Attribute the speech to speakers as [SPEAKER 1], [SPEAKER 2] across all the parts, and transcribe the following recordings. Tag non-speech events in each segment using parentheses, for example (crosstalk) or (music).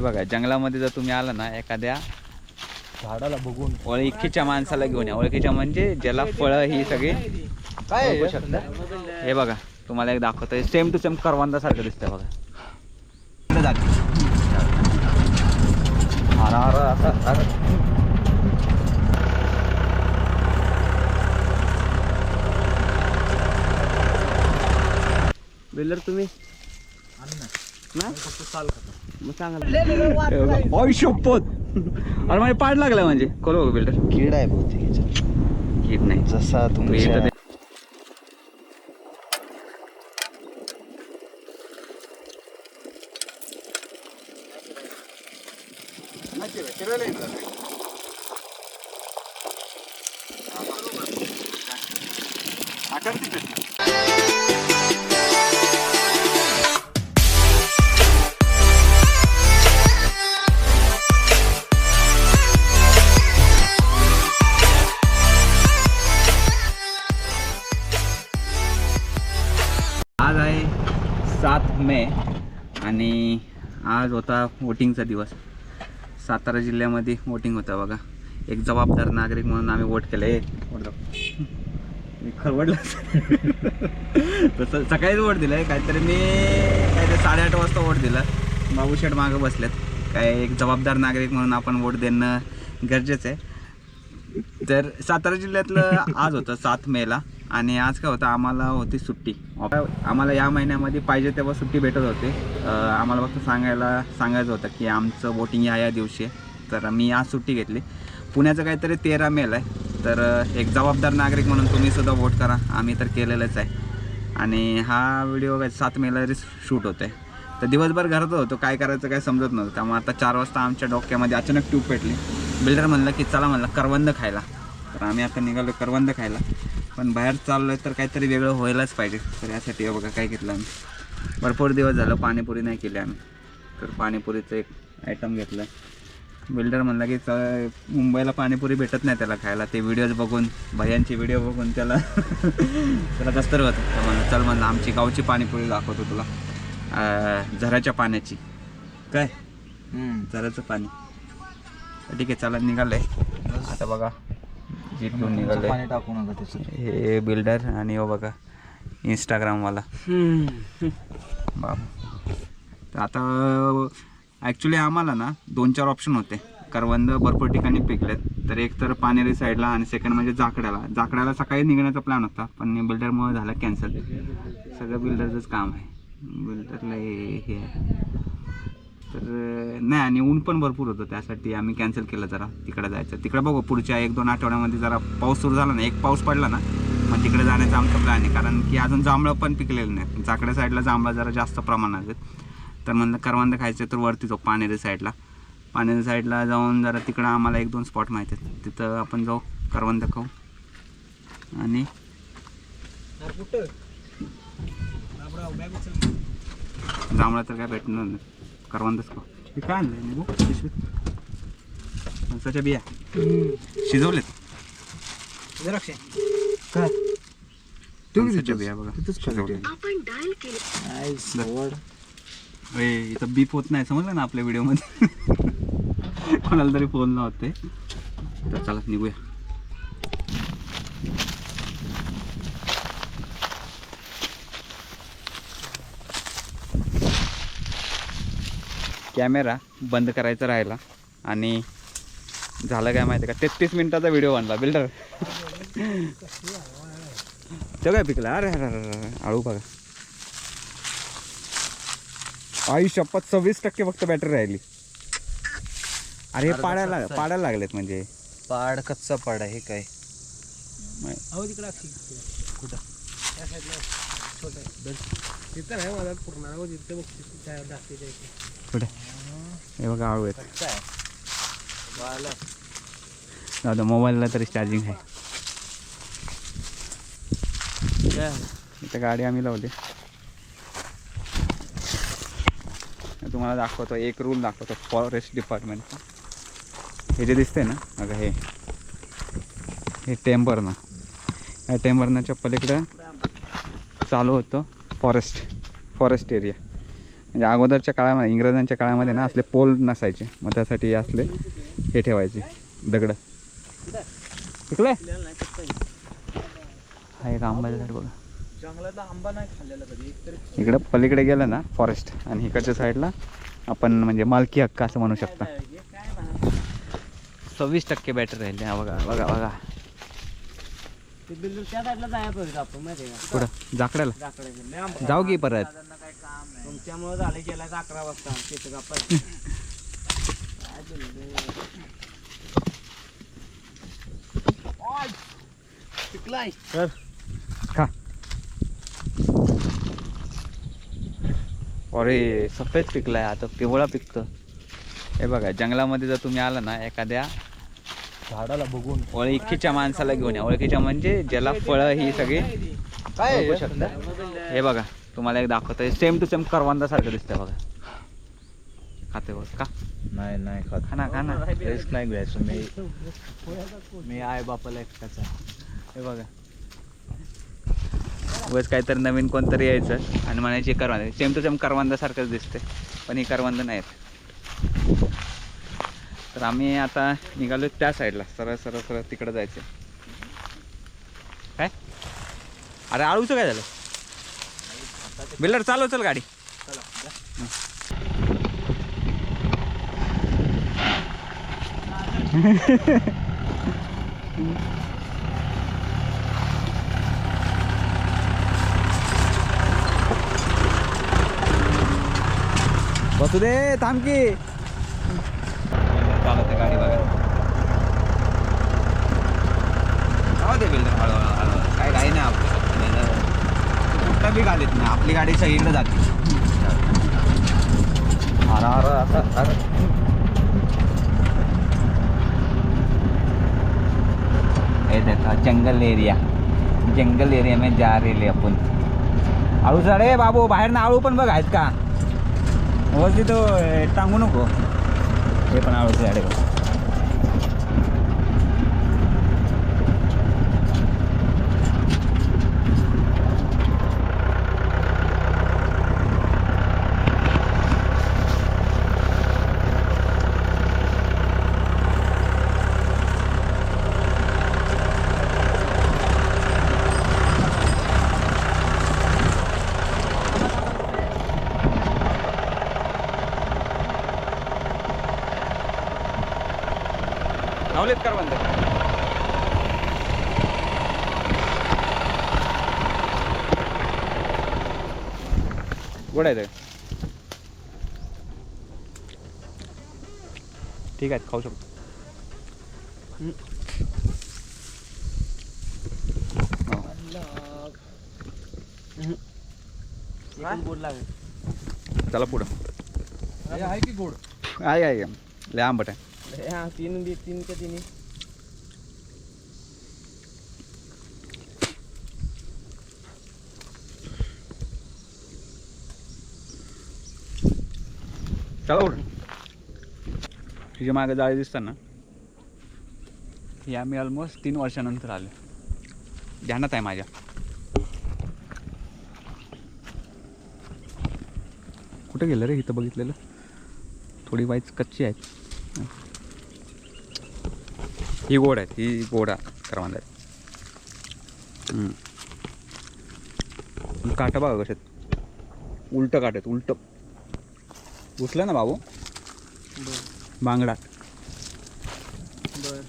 [SPEAKER 1] बघा जंगलामध्ये जर तुम्ही आला ना एखाद्या
[SPEAKER 2] झाडाला बघून.
[SPEAKER 1] ओळखीच्या माणसाला घेऊन या. ओळखीच्या म्हणजे ज्याला फळं ही सगळी
[SPEAKER 2] काय
[SPEAKER 1] बघू शकता. हे बघा तुम्हाला एक दाखवतोय सेम टू सेम करवंदा सारखं दिसतंय बघा. अरे,
[SPEAKER 2] बिल्डर तुम्ही
[SPEAKER 1] ओय शपथ. अरे माझे पाड लागला म्हणजे. कोलो बिल्डर?
[SPEAKER 2] कीड आहे बहुतेक.
[SPEAKER 1] कीड नाही.
[SPEAKER 2] जसा
[SPEAKER 1] इथं सात मे आणि आज होता वोटिंगचा दिवस. सातारा जिल्ह्यामध्ये वोटिंग होतं बघा. एक जबाबदार नागरिक म्हणून आम्ही वोट केलं. आहे मी खरवडलं. तसं सकाळीच वोट दिलं. आहे काहीतरी मी काहीतरी साडेआठ वाजता वोट दिलं. बाबू शेठ मागं बसलेत. काय एक जबाबदार नागरिक म्हणून आपण वोट देणं गरजेचं आहे. तर सातारा जिल्ह्यातलं आज होतं सात मेला आणि आज काय होतं आम्हाला होती सुट्टी. आम्हाला या महिन्यामध्ये पाहिजे तेव्हा सुट्टी भेटत होते. आम्हाला फक्त सांगायला सांगायचं होतं की आमचं वोटिंग या या दिवशी तर मी आज सुट्टी घेतली. पुण्याचं काहीतरी तेरा मेल आहे. तर एक जबाबदार नागरिक म्हणून तुम्हीसुद्धा वोट करा. आम्ही तर केलेलंच आहे. आणि हा व्हिडिओ काय सात मेला शूट होतो आहे तर दिवसभर घरात होतो. काय करायचं काय समजत नव्हतं. त्यामुळे आता चार वाजता आमच्या डोक्यामध्ये अचानक ट्यूब पेटली. बिल्डर म्हणलं की चला म्हणलं करवंद खायला. तर आम्ही आता निघालो करवंद खायला. पण बाहेर चाललो आहे तर काहीतरी वेगळं व्हायलाच पाहिजे. तर यासाठी हे बघा काय घेतलं आम्ही. भरपूर दिवस झालं पाणीपुरी नाही केली आम्ही. तर पाणीपुरीचं एक आयटम घेतलं बिल्डर म्हणला की मुंबईला पाणीपुरी भेटत नाही त्याला खायला. ते व्हिडिओज बघून भैयांची व्हिडिओ बघून त्याला (laughs) त्याला कसं तर होतं. तर म्हणलं चल म्हणलं आमची गावची पाणीपुरी दाखवतो तुला. झऱ्याच्या पाण्याची. काय? झऱ्याचं पाणी. ठीक आहे चला निघालंय. आता बघा. जीप घेऊन निघालंय.
[SPEAKER 2] पाणी टाकू नका
[SPEAKER 1] हे बिल्डर आणि हो बघा इंस्टाग्रामवाला बाप. तर आता ॲक्च्युली आम्हाला ना दोन चार ऑप्शन होते. करवंद भरपूर ठिकाणी पिकलेत. तर एक तर पानेरी साईडला आणि सेकंड म्हणजे जाकड्याला जाकड्याला सकाळी निघण्याचा प्लॅन होता पण बिल्डरमुळे झाला कॅन्सल सगळं बिल्डरचंच काम आहे. बिल्डरला हे हे आहे. तर नाही आणि ऊन पण भरपूर होतं. त्यासाठी आम्ही कॅन्सल केलं जरा. तिकडे जायचं. तिकडे बघू पुढच्या एक दोन आठवड्यामध्ये जरा पाऊस सुरू झाला ना एक पाऊस पडला ना मग तिकडे जाण्याचा आमचा प्लॅन आहे. कारण की अजून जांभळं पण पिकलेलं नाही. जाकड्या साईडला जांभळं जरा जास्त प्रमाणात आहेत. तर म्हणलं करवंद खायचं तर वरती जाऊ पाणेरी साईडला. पाणेरी साईडला जाऊन जरा तिकडं आम्हाला एक दोन स्पॉट माहिती आहेत. तिथं आपण जाऊ करवंद खाऊ. आणि? जांभळं तर काय भेटणार नाही. करवंदच खाऊ हे काय आणलं निघू पिशवीत? फणसाच्या बिया? शिजवलेत?
[SPEAKER 2] काय?
[SPEAKER 1] फणसाच्या बिया बघा. शिजवले अरे इथं बीप होत नाही. समजलं ना आपल्या व्हिडिओमध्ये? (laughs) कोणाला तरी फोन लावते तर चला निघूया. कॅमेरा बंद करायचा राहिला. आणि झालं काय माहिती आहे का? तेहतीस मिनिटाचा व्हिडिओ बनला बिल्डर. तो काय पिकला? अरे आळू बघा. आई शपथ सव्वीस टक्के फक्त बॅटरी राहिली. अरे हे पाडायला. पाडायला लागलेत म्हणजे.
[SPEAKER 2] पाड कच्चा पाड आहे काय?
[SPEAKER 1] कुठे? हे बघा आळू आहेत. दादा मोबाईलला तरी चार्जिंग आहे. इथं गाडी आम्ही लावली. तुम्हाला दाखवतो एक रूल दाखवतो फॉरेस्ट डिपार्टमेंटचा हे जे दिसते ना अगं हे. हे टेम्बरना या टेम्बरनाच्या पलीकडं चालू होतं. फॉरेस्ट फॉरेस्ट एरिया म्हणजे अगोदरच्या काळामध्ये इंग्रजांच्या काळामध्ये ना असले पोल नसायचे. मग त्यासाठी असले हे ठेवायचे. दगड. इकडे. हा एक आंब्याचं झाड बघा.
[SPEAKER 2] जंगलातला आंबा नाही खाल्लेला कधी?
[SPEAKER 1] इकडं पलीकडे गेलं ना फॉरेस्ट आणि इकडच्या साईडला आपण म्हणजे मालकी हक्क असं म्हणू शकता. सव्वीस टक्के बॅटरी राहिले. बघा बघा बघा.
[SPEAKER 2] ते बिल्डर त्या साईडला जायला पाहिजे आपण माहिती आहे का?
[SPEAKER 1] कुठं? जाकड्याला
[SPEAKER 2] जाकडायचं लय आंबा
[SPEAKER 1] जाऊ की परत.
[SPEAKER 2] तुमच्यामुळे झालं गेला अकरा वाजता. शेत कापायचं (laughs) काय बिल्डर पिकलाय.
[SPEAKER 1] तर? खा. अरे सफेद पिकलाय आता. पिवळा पिकतं. हे बघा जंगलामध्ये जर तुम्ही आला ना एखाद्या
[SPEAKER 2] झाडाला बघून.
[SPEAKER 1] ओळखीच्या माणसाला घेऊन या. ओळखीच्या म्हणजे ज्याला फळं ही सगळी
[SPEAKER 2] काय?
[SPEAKER 1] बघू शकता. हे बघा तुम्हाला एक दाखवतो सेम टू सेम करवंदासारखं दिसतंय बघा. खाते बघ. का?
[SPEAKER 2] नाही नाही खात.
[SPEAKER 1] खा ना खा ना.
[SPEAKER 2] रिस्क नाही घ्यायचं. मी मी आई बापाला एकटाचा
[SPEAKER 1] हे बघा. उगाच काहीतरी नवीन कोणतरी यायचं आणि म्हणायची करवंद. सेम टू सेम करवंदासारखंच दिसते पण ही करवंद नाहीत. तर आम्ही आता निघालो त्या साईडला. सरळ सरळ सरळ तिकडं जायचं. काय? अरे आळूचं काय झालं? बिल्डर चालव चल गाडी. (laughs) बसू दे थांब की चालवते गाडी बघा जाऊ दे बिल्डर हळूहळू हळूहळू काय गाडी नाही आपली कुठं बी गाडीत नाही आपली गाडी सगळीकडे जाते. हे देखा जंगल एरिया. जंगल एरिया में जा रेले अपन. आळू झाडे बाबू बाहेर ना आळू पण बघ आहेत का? वरती तो टांगू नको. हे पण आळूचे झाडे बघ. लावलेत कर बंद गोड आहे ते. ठीक आहे खाऊ शकतो. हो. चला पुढं.
[SPEAKER 2] आहे की गोड?
[SPEAKER 1] आहे आहे. लय आंबट आहे.
[SPEAKER 2] हा तीन बी तीन का तिन्ही.
[SPEAKER 1] चला उठ. मागे जाळी दिसतात ना? ही आम्ही ऑलमोस्ट तीन वर्षानंतर आलो. ध्यानात आहे माझ्या. कुठं गेलं रे इथं बघितलेलं? थोडी वाईच कच्ची आहेत. ही गोड आहेत ही गोडा करवांद आहेत. काटा बघा कशात उलटं काट आहेत उलटं. उचलं ना बाबू?
[SPEAKER 2] बर.
[SPEAKER 1] बांगडा
[SPEAKER 2] बर.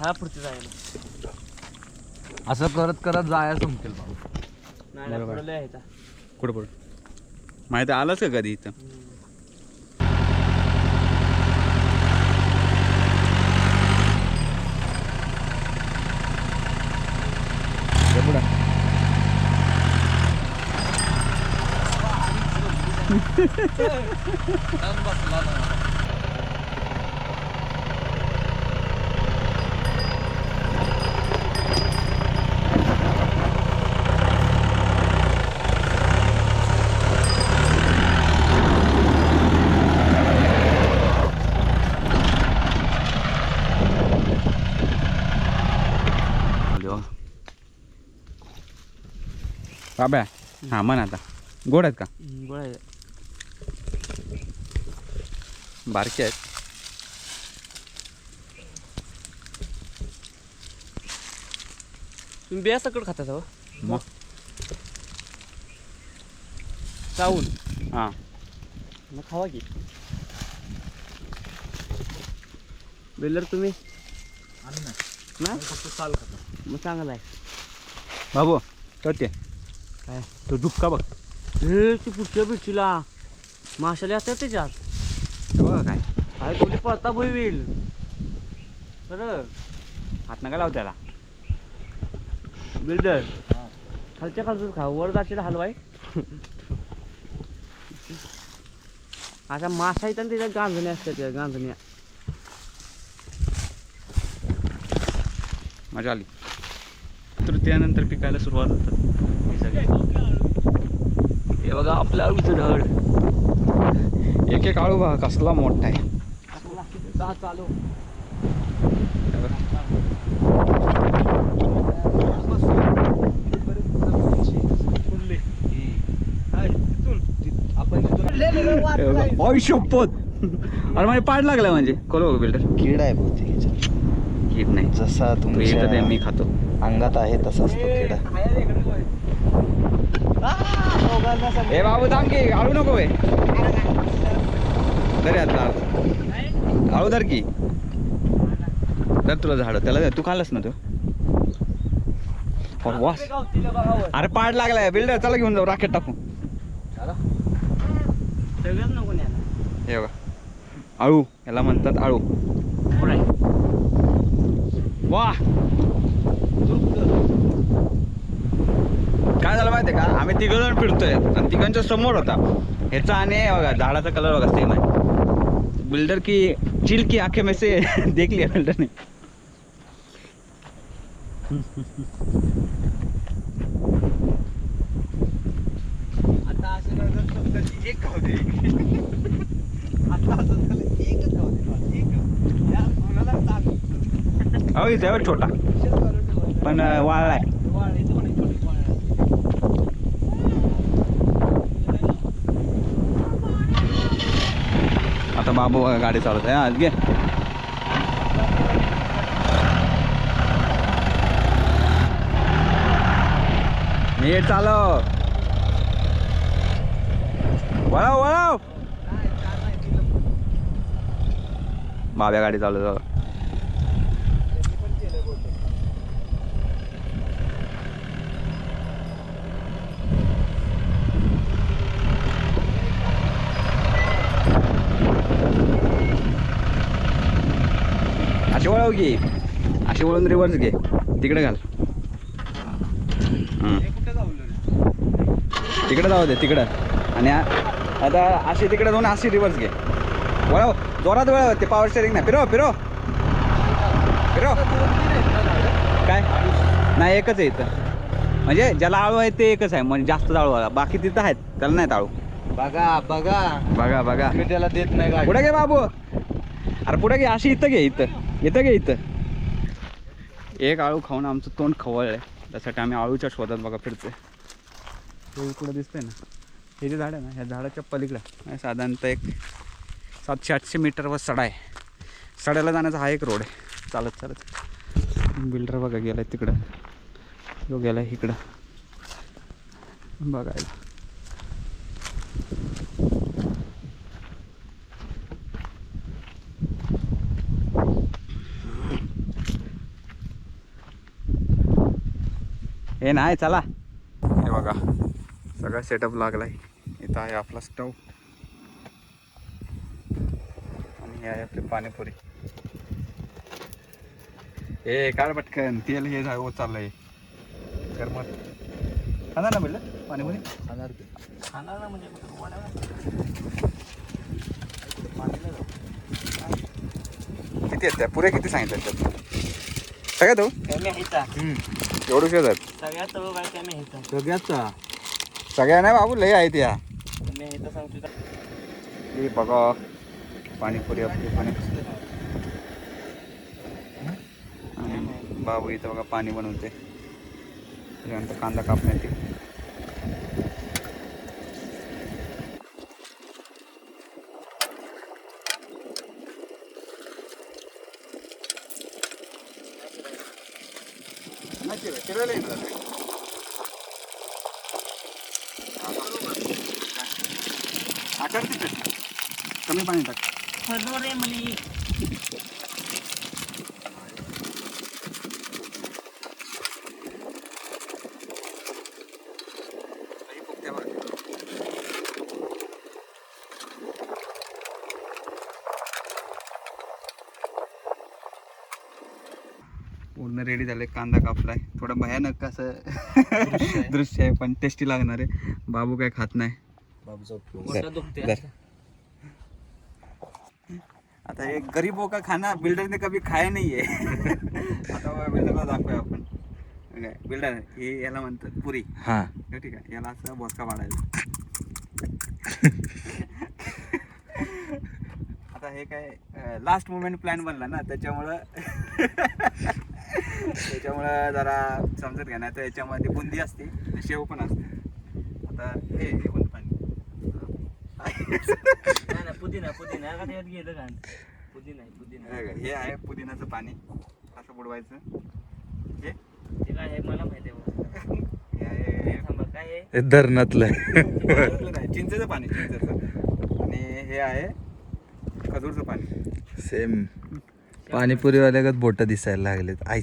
[SPEAKER 2] हा पुढचं जायला.
[SPEAKER 3] असं करत करत जायला संपतील
[SPEAKER 1] कुठं पड माहिती आलाच का कधी इथं? (laughs) बसला बाब्या हां म्हण आता. गोड आहेत का?
[SPEAKER 2] गोळा आहे.
[SPEAKER 1] बारके आहेत.
[SPEAKER 2] तुम्ही बिया सकट खाता हो
[SPEAKER 1] मग.
[SPEAKER 2] चावून.
[SPEAKER 1] हां.
[SPEAKER 2] मग खावा की. बेलर तुम्ही? ना? मग चांगला आहे.
[SPEAKER 1] बाबू तो ते
[SPEAKER 2] काय?
[SPEAKER 1] तो झुपका बघ.
[SPEAKER 2] हे ती पुढच्या बिडचीला माशाले असतात त्याच्यात.
[SPEAKER 1] बघा काय.
[SPEAKER 2] काय कोणी पळता भुई होईल खरं?
[SPEAKER 1] हात नका लाव त्याला.
[SPEAKER 2] बिल्डर. खालच्या खालचं खा. वर जाशील हलवाय अशा मासा आहेत आणि त्याच्यात गांजण्या असतात त्या गांजण्या.
[SPEAKER 1] मजा आली. तृतीयानंतर पिकायला सुरुवात होतात. हे
[SPEAKER 2] बघा आपल्या आळूचं ढळ
[SPEAKER 1] एक एक आळू बघा कसला मोठा आहे.
[SPEAKER 2] चालू
[SPEAKER 1] शपथ. अरे माझे पाड लागला म्हणजे. कोलो बघ बिल्डर
[SPEAKER 4] कीड आहे बहुतेक.
[SPEAKER 1] कीड नाही.
[SPEAKER 4] जसा
[SPEAKER 1] तू येतं ते मी खातो.
[SPEAKER 4] अंगात आहे तसा असतो किडा.
[SPEAKER 1] ए बाबू थांब की आळू नको बे. तरी आता आळू धर की. तर तुला झाड त्याला. तू खाल्लंस ना तू? हो, वास अरे पाड लागलाय बिल्डर चला घेऊन जाऊ राखेत टाकू. हे बघा. आळू याला म्हणतात आळू. वा. काय झालं माहितीये का? आम्ही तिघ जण फिरतोय. आणि तिघांच्या समोर होता. ह्याचा आणि बघा झाडाचा कलर बघा सेम आहे. बिल्डर की चिल की आंखें में से (laughs) देख लिया बिल्डर ने.
[SPEAKER 2] आता असं एक खाऊ दे.
[SPEAKER 1] इथे आहे बघ छोटा पण वाळलाय. आता बाबू बघा गाडी चालवत आहे. आज घे. नीट चालव. वळव वळव. बाब्या गाडी चालवत. वळव घे अशी वळून रिव्हर्स घे. तिकडे घाल. तिकडे जाऊ दे तिकडं. आणि आता अशी तिकडे जाऊन अशी रिव्हर्स घे. वळव. जोरात वळव. ते पॉवर स्टेरिंग नाही. फिरव फिरव. फिरव. काय? नाही एकच आहे इथं. म्हणजे ज्याला आळू आहे ते एकच आहे. म्हणजे जास्त आळू बाकी तिथं आहेत. त्याला नाहीत आळू.
[SPEAKER 4] बघा बघा.
[SPEAKER 1] बघा बघा.
[SPEAKER 4] मी त्याला देत नाही
[SPEAKER 1] पुढे घे बाबू. अरे पुढे घे. अशी इथं घे इथं. येतं का इथं? एक आळू खाऊन आमचं तोंड खवळलंय. त्यासाठी आम्ही आळूच्या शोधात बघा फिरतोय. ते इकडं दिसतंय ना? हे जे झाड आहे ना ह्या झाडाच्या पलीकडं. साधारणतः एक सातशे आठशे मीटरवर सडा आहे. सड्याला जाण्याचा हा एक रोड आहे. चालत चालत. बिल्डर बघा गेलाय तिकडं. तो गेलाय इकडं. बघायला. हे नाही चला. हे बघा सगळा सेटअप लागलाय. इथं आहे आपला स्टव आणि हे आहे आपली पाणीपुरी. हे काढ पटकन तेल हे झालं हो चाललंय तर मग. खाणार ना म्हणलं पाणीपुरी?
[SPEAKER 4] खाणार?
[SPEAKER 2] खाणार ना म्हणजे
[SPEAKER 1] किती आहेत त्या? पुरे किती सांगितलं त्यात? सगळ्यात
[SPEAKER 2] कमी ह्याचा
[SPEAKER 1] एवढं
[SPEAKER 2] कमी ह्याचा
[SPEAKER 4] सगळ्याचा?
[SPEAKER 1] सगळ्या नाही बाबू लय आहेत या.
[SPEAKER 2] कमी ह्याचा सांगतो
[SPEAKER 1] हे बघा पाणीपुरी आपली पाणी आणि बाबू इथं बघा पाणी बनवते. त्याच्यानंतर कांदा कापण्यात येईल. करते प्रश्न कमी पाणी टाक.
[SPEAKER 2] रे म्हणे.
[SPEAKER 1] पूर्ण रेडी झाले कांदा कापलाय. थोडं भयानक असं दृश्य आहे. (laughs) पण टेस्टी लागणार आहे. बाबू काय खात नाही. आता एक गरीबों का खाना बिल्डर ने कभी खाया नाही आहे (laughs) आता बिल्डरला दाखवूया आपण. बिल्डर हे याला म्हणतात पुरी.
[SPEAKER 4] हा.
[SPEAKER 1] हे ठीक आहे याला असं बोचका पाडायचा. (laughs) आता हे काय लास्ट मोमेंट प्लॅन बनला ना त्याच्यामुळं (laughs) त्याच्यामुळं जरा समजत घ्या नाही तर याच्यामध्ये बुंदी असते शेव पण असते. आता हे हे
[SPEAKER 2] नाही ना पुदिना पुदिना. का गेलं का? पुदिना आहे पुदिना.
[SPEAKER 1] हे बघा, हे आहे पुदिनाचं पाणी. असं बुडवायचं. हे?
[SPEAKER 2] ते काय आहे मला माहिती आहे.
[SPEAKER 1] हे आहे
[SPEAKER 2] थांबा काय आहे?
[SPEAKER 4] हे धरणातलं
[SPEAKER 1] नाही, चिंचेचं पाणी चिंचेचं. आणि हे आहे खजूरचं पाणी.
[SPEAKER 4] सेम पाणीपुरीवाल्यागत बोट दिसायला लागलेत. आई.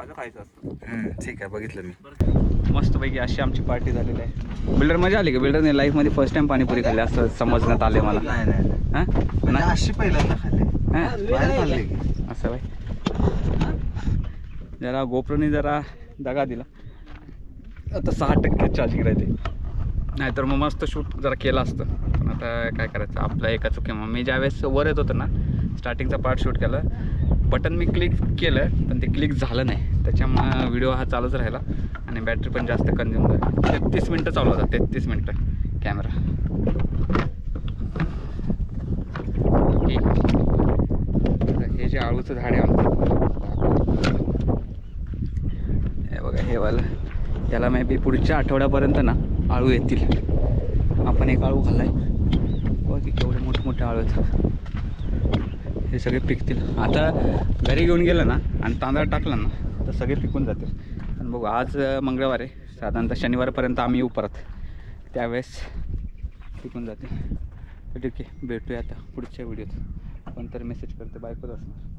[SPEAKER 1] असं खायचं असतं.
[SPEAKER 4] हम्म, ठीक आहे बघितलं मी.
[SPEAKER 1] मस्तपैकी अशी आमची पार्टी झालेली आहे. बिल्डर मजा आली का? बिल्डरने लाईफमध्ये फर्स्ट टाइम पाणीपुरी खाल्ली असं समजण्यात आले मला.
[SPEAKER 4] नाही नाही नाही.
[SPEAKER 1] हां?
[SPEAKER 4] म्हणजे अशी पहिल्यांदा खाल्ली.
[SPEAKER 1] हां?
[SPEAKER 4] बाहेर खाल्ली.
[SPEAKER 1] असं बाय जरा गोप्रोने जरा दगा दिला. आता सहा टक्के चार्जिंग राहते नाहीतर मग मस्त शूट जरा केलं असतं. पण आता काय करायचं? आपलं एका चुकीमुळे. मी ज्यावेळेस वर येत होतं ना स्टार्टिंगचा पार्ट शूट केलं बटन मी क्लिक केलं पण ते क्लिक झालं नाही. त्याच्यामुळं व्हिडिओ हा चालूच राहिला. आणि बॅटरी पण जास्त कन्झ्युम झाली. तेहतीस मिनटं चालू होता तेहतीस मिनटं. कॅमेरा हे. जे आळूचं झाड आहे आमचं. हे बघा हे वालं. याला मे बी पुढच्या आठवड्यापर्यंत ना आळू येतील. आपण एक आळू खाल्लाय. बघ की केवढे मोठमोठे आळू येतात हे सगळे पिकतील. आता घरी घेऊन गेलं ना आणि तांदळा टाकला ना तर सगळे पिकून जातील. आणि बघू आज मंगळवार आहे. साधारणतः शनिवारपर्यंत आम्ही येऊ परत. त्यावेळेस पिकून जातील. ठीक आहे भेटूया आता पुढच्या व्हिडिओत. कोणतरी मेसेज करते बायकोच असणार.